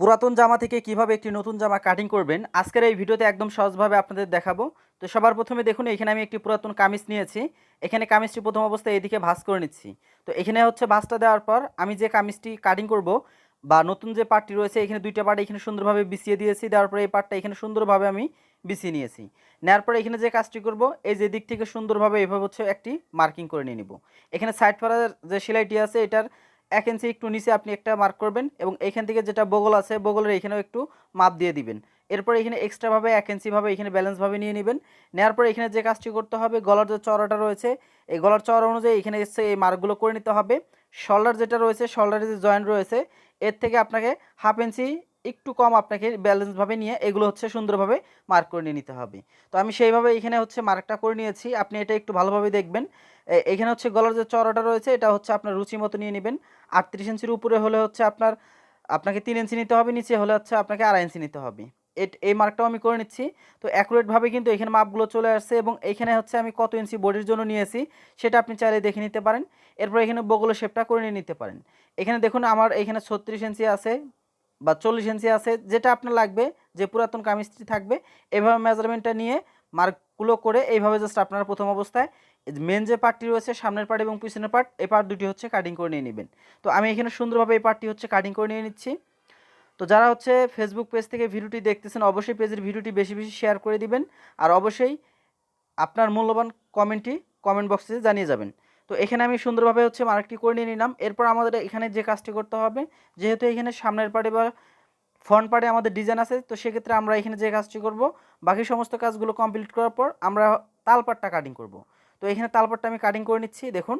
পুরাতন জামা থেকে কীভাবে একটি নতুন জামা কাটিং করবেন, আজকের এই ভিডিওতে একদম সহজভাবে আপনাদের দেখাবো। তো সবার প্রথমে দেখুন, এখানে আমি একটি পুরাতন কামিজ নিয়েছি। এখানে কামিজটি প্রথম অবস্থায় এদিকে ভাঁজ করে নিচ্ছি। তো এখানে হচ্ছে ভাঁজটা দেওয়ার পর আমি যে কামিজটি কাটিং করব বা নতুন যে পার্টটি রয়েছে, এখানে দুইটা পার্ট এখানে সুন্দরভাবে বিছিয়ে দিয়েছি। দেওয়ার পরে এই পার্টটা এখানে সুন্দরভাবে আমি বিছিয়ে নিয়েছি। নেওয়ার পরে এখানে যে কাজটি করব, এই যে দিক থেকে সুন্দরভাবে এভাবে হচ্ছে একটি মার্কিং করে নিয়ে নিব। এখানে সাইড পাড়ার যে সেলাইটি আছে, এটার এক ইঞ্চি একটু নিচে আপনি একটা মার্ক করবেন এবং এখান থেকে যেটা বগল আছে, বগলের এখানেও একটু মাপ দিয়ে দিবেন। এরপর এখানে এক্সট্রাভাবে এক ইঞ্চিভাবে এখানে ব্যালেন্সভাবে নিয়ে নেবেন। নেওয়ার পরে এখানে যে কাজটি করতে হবে, গলার যে চড়াটা রয়েছে, এই গলার চড়া অনুযায়ী এখানে এসে এই মার্কগুলো করে নিতে হবে। শোল্ডার যেটা রয়েছে শোল্ডারের যে জয়েন্ট রয়েছে, এর থেকে আপনাকে হাফ ইঞ্চি একটু কম আপনাকে ব্যালেন্সভাবে নিয়ে এগুলো হচ্ছে সুন্দরভাবে মার্ক করে নিয়ে নিতে হবে। তো আমি সেইভাবে এখানে হচ্ছে মার্কটা করে নিয়েছি। আপনি এটা একটু ভালোভাবে দেখবেন। এখানে হচ্ছে গলার যে চড়াটা রয়েছে, এটা হচ্ছে আপনার রুচি মতো নিয়ে নেবেন। আটত্রিশ ইঞ্চির উপরে হলে হচ্ছে আপনার, আপনাকে তিন ইঞ্চি নিতে হবে, নিচে হলে হচ্ছে আপনাকে আড়াই ইঞ্চি নিতে হবে। এট, এই মার্কটাও আমি করে নিচ্ছি। তো অ্যাকুরেটভাবে কিন্তু এখানে মাপগুলো চলে আসছে এবং এখানে হচ্ছে আমি কত ইঞ্চি বডির জন্য নিয়েছি, সেটা আপনি চাইলে দেখে নিতে পারেন। এরপর এখানে বগলের শেপটা করে নিয়ে নিতে পারেন। এখানে দেখুন আমার এখানে ছত্রিশ ইঞ্চি আছে। বা চল্লিশ ইঞ্চি আছে, যেটা আপনার লাগবে, যে পুরাতন কামিজটি থাকবে, এভাবে মেজারমেন্টটা নিয়ে মার্কগুলো করে এইভাবে জাস্ট আপনারা প্রথম অবস্থায় মেন যে পার্টটি রয়েছে, সামনের পার্ট এবং পিছনের পার্ট এই পার্ট দুটি হচ্ছে কাটিং করে নিয়ে নেবেন। তো আমি এখানে সুন্দরভাবে এই পার্টটি হচ্ছে কাটিং করে নিয়ে নিচ্ছি। তো যারা হচ্ছে ফেসবুক পেজ থেকে ভিডিওটি দেখতেছেন, অবশ্যই পেজের ভিডিওটি বেশি বেশি শেয়ার করে দিবেন, আর অবশ্যই আপনার মূল্যবান কমেন্টটি কমেন্ট বক্সে জানিয়ে যাবেন। তো এখানে আমি সুন্দরভাবে হচ্ছে মার্কটি করে নিয়ে নিলাম। এরপর আমাদের এখানে যে কাজটি করতে হবে, যেহেতু এখানে সামনের পার্টে বা ফ্রন্ট পার্টে আমাদের ডিজাইন আছে, তো সেক্ষেত্রে আমরা এখানে যে কাজটি করব, বাকি সমস্ত কাজগুলো কমপ্লিট করার পর আমরা তালপাটটা কাটিং করব। তো এখানে তালপাটটা আমি কাটিং করে নিচ্ছি, দেখুন।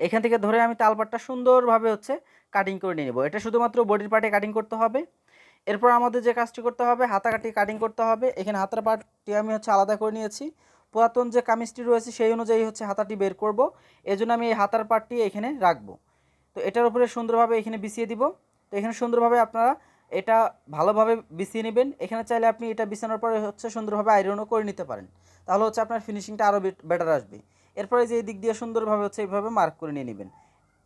এখান থেকে ধরে আমি তালপাটটা সুন্দরভাবে হচ্ছে কাটিং করে নিয়ে নেব। এটা শুধুমাত্র বডির পার্টে কাটিং করতে হবে। এরপর আমাদের যে কাজটি করতে হবে হাতা কাটি কাটিং করতে হবে। এখানে হাতার পার্টটি আমি হচ্ছে আলাদা করে নিয়েছি। পুরাতন যে কামিজটি রয়েছে সেই অনুযায়ী হচ্ছে হাতাটি বের করব। এজন্য আমি এই হাতার পার্টটি এখানে রাখব। তো এটার উপরে সুন্দরভাবে এখানে বিছিয়ে দিব। তো এখানে সুন্দরভাবে আপনারা এটা ভালোভাবে বিছিয়ে নেবেন। এখানে চাইলে আপনি এটা বিছানোর পরে হচ্ছে সুন্দরভাবে আয়রনও করে নিতে পারেন। তাহলে হচ্ছে আপনার ফিনিশিংটা আরও বেটার আসবে। এরপরে যে এই দিক দিয়ে সুন্দরভাবে হচ্ছে এইভাবে মার্ক করে নিয়ে নেবেন।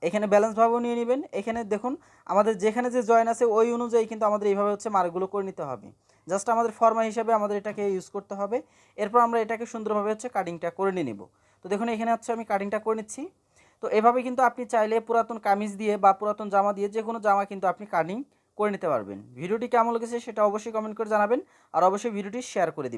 এখানে ব্যালেন্সভাবেও নিয়ে নেবেন। এখানে দেখুন, আমাদের যেখানে যে জয়েন আছে ওই অনুযায়ী কিন্তু আমাদের এইভাবে হচ্ছে মার্কগুলো করে নিতে হবে। জাস্ট আমাদের ফর্মা হিসাবে আমাদের এটাকে ইউজ করতে হবে। এরপর আমরা এটাকে সুন্দরভাবে হচ্ছে কাটিংটা করে নিয়ে নেব। তো দেখুন, এখানে হচ্ছে আমি কাটিংটা করে নিচ্ছি। তো এভাবে কিন্তু আপনি চাইলে পুরাতন কামিজ দিয়ে বা পুরাতন জামা দিয়ে যে কোনো জামা কিন্তু আপনি কাটিং করে নিতে পারবেন। ভিডিওটি কেমন লেগেছে সেটা অবশ্যই কমেন্ট করে জানাবেন। আর অবশ্যই ভিডিওটি শেয়ার করে দিবেন।